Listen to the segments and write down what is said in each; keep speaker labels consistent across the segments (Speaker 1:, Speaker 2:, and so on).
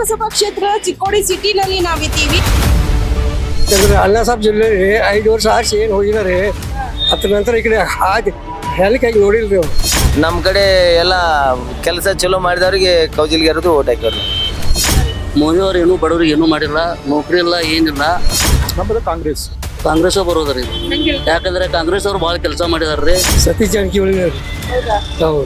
Speaker 1: ಲೋಕಸಭಾ ಕ್ಷೇತ್ರ ಚಿಕ್ಕೋಡಿ ಸಿಟಿನಲ್ಲಿ ನಾವಿದ್ದೀವಿ.
Speaker 2: ಯಾಕಂದ್ರೆ ಅಣ್ಣ ಸಾಬ್ ಜಿಲ್ಲೆ ಐದು ವರ್ಷ ಆರಿಸಿ ಏನು ಹೋಗಿದ್ದಾರೆ ಅದ್ರ ನಂತರ ಈ ಕಡೆ ಹಾಗೆ ಹೆಲ್ಕಾಗಿ ನೋಡಿಲ್ರಿ ಅವ್ರು.
Speaker 3: ನಮ್ಮ ಕಡೆ ಎಲ್ಲ ಕೆಲಸ ಚಲೋ ಮಾಡಿದವ್ರಿಗೆ ಕೌಜಿಲ್ಗೆರದು ಓಟ್ ಹಾಕೋರು
Speaker 4: ಮೋದಿ ಅವ್ರು ಏನು ಬಡವ್ರಿಗೆ ಏನೂ ಮಾಡಿಲ್ಲ ನೌಕರಿ ಇಲ್ಲ ಏನಿಲ್ಲ.
Speaker 5: ನಮ್ಮದು ಕಾಂಗ್ರೆಸ್.
Speaker 4: ಕಾಂಗ್ರೆಸ್ ಬರೋದ್ರಿ ಯಾಕಂದ್ರೆ ಕಾಂಗ್ರೆಸ್ ಅವ್ರು ಭಾಳ ಕೆಲಸ ಮಾಡಿದಾರ್ರಿ.
Speaker 2: ಸತೀಶ್ ಜಾರಕಿಹೊಳಿ ಹೌದು.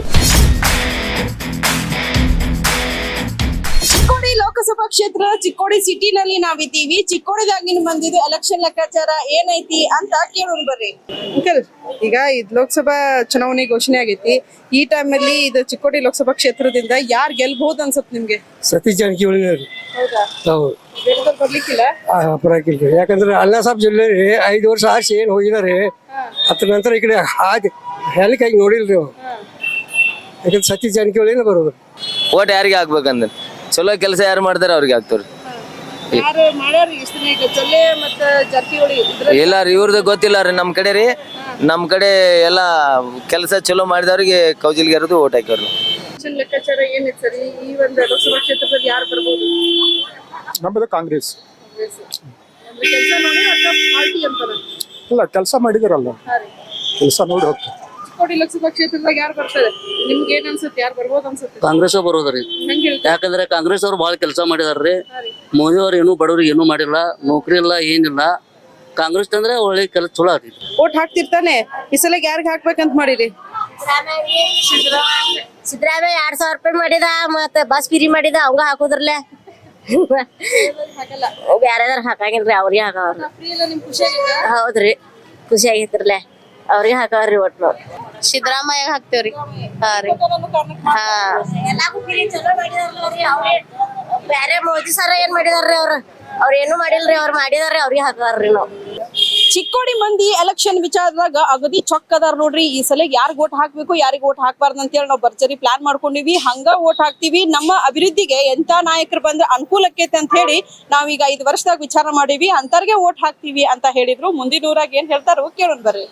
Speaker 1: ಲೋಕಸಭಾ ಕ್ಷೇತ್ರ ಚಿಕ್ಕೋಡಿ ಸಿಟಿನಲ್ಲಿ ನಾವಿದ್ದೀವಿ. ಚಿಕ್ಕೋಡಿದಾಗಿನ ಬಂದಿದ್ದು ಎಲೆಕ್ಷನ್ ಲೆಕ್ಕಾಚಾರ ಏನೈತಿ ಅಂತ ಕೇಳೋಣ ಬರ್ರಿ.
Speaker 6: ಅಂಕಲ್ ಈಗ ಇದು ಲೋಕಸಭಾ ಚುನಾವಣೆ ಘೋಷಣೆ ಆಗೈತಿ. ಈ ಟೈಮಲ್ಲಿ ಇದು ಚಿಕ್ಕೋಡಿ ಲೋಕಸಭಾ ಕ್ಷೇತ್ರದಿಂದ ಯಾರು ಗೆಲ್ಬಹುದು ಅನ್ಸತ್ ನಿಮ್ಗೆ?
Speaker 2: ಸತೀಶ್ ಜಾರಕಿಹೊಳಿ ಹೌದು?
Speaker 6: ಬೇರೆದವ್ರು ಬರ್ಲಿಕ್ಕಿಲ್ಲ?
Speaker 2: ಆ, ಯಾಕಂದ್ರೆ ಅಲ್ಲ ಸಾಬ್ ಜಿಲ್ಲೆ ಐದು ವರ್ಷ ಆರಿಸಿ ಏನು ಹೋಗಿದಾರೆ ಅದ್ರ ನಂತರ ಈ ಕಡೆ ಹಾದಿ ಹೆಲ್ಕಾಗಿ ನೋಡಿಲ್ರಿ ಅವ್ರು. ಯಾಕಂದ್ರೆ ಸತೀಶ್ ಜಾರಕಿಹೊಳಿನೇ ಬರೋದು.
Speaker 3: ಓಟ್ ಯಾರಿಗೆ ಹಾಕ್ಬೇಕಂದ್ರೆ? ಚಲೋ ಕೆಲಸ ಯಾರು ಮಾಡ್ತಾರೆ ಅವ್ರಿಗೆ ಆಗ್ತವ್ರಿ.
Speaker 6: ಯಾರು ಮಾಡ್ಯಾರ ಇಷ್ಟ ಈಗ ಜೊಲ್ಲೆ ಮತ್ತ ಜಾರಕಿಹೊಳಿ ಇದ್ರ
Speaker 3: ಇಲ್ಲ ರೀ ಇವ್ರದ್ದು ಗೊತ್ತಿಲ್ಲ ರೀ ನಮ್ಮ ಕಡೆ ರೀ. ನಮ್ಮ ಕಡೆ ಎಲ್ಲ ಕೆಲಸ ಚಲೋ ಮಾಡಿದವ್ರಿಗೆ ಕೌಜಿಲ್ಗೆರದು ಓಟ್ ಹಾಕ್ಯವ್ರಿ.
Speaker 6: election ಲೆಕ್ಕಾಚಾರ ಏನಿತ್ತು ಸರಿ? ಈ ಒಂದು ಲೋಕಸಭಾ ಕ್ಷೇತ್ರದಲ್ಲಿ ಯಾರು ಬರ್ಬೋದು?
Speaker 5: ನಮ್ಮದು ಕಾಂಗ್ರೆಸ್.
Speaker 6: ಕೆಲಸ ನೋಡಿ ಅಥವಾ ಪಾರ್ಟಿ ಅಂತಾರ
Speaker 5: ಇಲ್ಲ ಕೆಲಸ ಮಾಡಿದಾರಲ್ಲ. ಕೆಲಸ ನೋಡಿ ಹೋಗ್ತಾರೆ
Speaker 6: ಚಿಕ್ಕೋಡಿ ಲೋಕಸಭಾ ಕ್ಷೇತ್ರದಾಗ ಯಾರು ಬರ್ತಾರೆ? ನಿಮ್ಗೆ ಏನ್ ಅನ್ಸುತ್ತೆ? ಯಾರು ಬರ್ಬೋದು ಅನ್ಸುತ್ತೆ?
Speaker 4: ಕಾಂಗ್ರೆಸ್ ಬರೋದ್ರಿ
Speaker 6: ಹೆಂಗ್
Speaker 4: ಯಾಕಂದ್ರೆ ಕಾಂಗ್ರೆಸ್ ಅವ್ರು ಬಹಳ ಕೆಲಸ ಮಾಡಿದಾರ್ರಿ. ಮೋದಿ ಅವ್ರು ಏನು ಬಡವ್ರಿಗೆ ಏನು ಮಾಡಿಲ್ಲ ನೌಕರಿ ಇಲ್ಲ ಏನಿಲ್ಲ. ಕಾಂಗ್ರೆಸ್ ತಂದ್ರೆ ಒಳ್ಳೆ ಕೆಲಸ ಚಲೋ ಆಗ್ತೈತಿ
Speaker 6: ಓಟ್ ಹಾಕ್ತಿರ್ತಾನೆ ಈ ಸಲ ಯಾರಿಗೆ ಹಾಕ್ಬೇಕಂತ ಮಾಡಿರಿ?
Speaker 7: ಸಿದ್ದರಾಮಯ್ಯ ಎರಡ್ ಸಾವಿರ ರೂಪಾಯಿ ಮಾಡಿದ ಮತ್ತೆ ಬಸ್ ಫ್ರೀ ಮಾಡಿದ ಅವಂಗ ಹಾಕೋದ್ರಲ್ಲೇ? ಬ್ಯಾರೆದಾರ ಹಾಕಂಗಿಲ್ರಿ ಅವ್ರಿಗೆ ಹಾಕವ್ರಿ. ಹೌದ್ರಿ ಖುಷಿ ಆಗೈತ್ರಲ್ಲೇ ಅವ್ರಿಗೆ ಹಾಕವ್ರಿ ಒಟ್ಟು ಸಿದ್ದರಾಮಯ್ಯ ಹಾಕ್ತೇವ್ರಿ. ಹಾ ರೀ. ಹಾ. ಬ್ಯಾರೆ ಮೋದಿ ಸರ ಏನ್ ಮಾಡಿದಾರ್ರಿ ಅವ್ರ? ಅವ್ರ ಏನು ಮಾಡಿಲ್ರಿ ಅವ್ರ ಮಾಡಿದಾರ್ರಿ ಅವ್ರಿಗೆ ಹಾಕದಾರ್ರಿ ನಾವು.
Speaker 1: ಚಿಕ್ಕೋಡಿ ಮಂದಿ ಎಲೆಕ್ಷನ್ ವಿಚಾರದಾಗ ಅಗದಿ ಚೊಕ್ ಅದಾರ ನೋಡ್ರಿ. ಈ ಸಲ ಯಾರಿಗ್ ಓಟ್ ಹಾಕ್ಬೇಕು ಯಾರಿಗ್ ಓಟ್ ಹಾಕ್ಬಾರ್ದು ಅಂತೇಳಿ ನಾವು ಭರ್ಜರಿ ಪ್ಲಾನ್ ಮಾಡ್ಕೊಂಡಿವಿ. ಹಂಗ ಓಟ್ ಹಾಕ್ತಿವಿ. ನಮ್ಮ ಅಭಿವೃದ್ಧಿಗೆ ಎಂತ ನಾಯಕರು ಬಂದ್ರೆ ಅನುಕೂಲ ಆಕೈತೆ ಅಂತ ಹೇಳಿ ನಾವೀಗ ಐದು ವರ್ಷದಾಗ ವಿಚಾರ ಮಾಡಿವಿ. ಅಂತರ್ಗೆ ಓಟ್ ಹಾಕ್ತಿವಿ ಅಂತ ಹೇಳಿದ್ರು. ಮುಂದಿನ ಊರಾಗ ಏನ್ ಹೇಳ್ತಾರೋ ಕೇಳೋಣ ಬರ್ರಿ.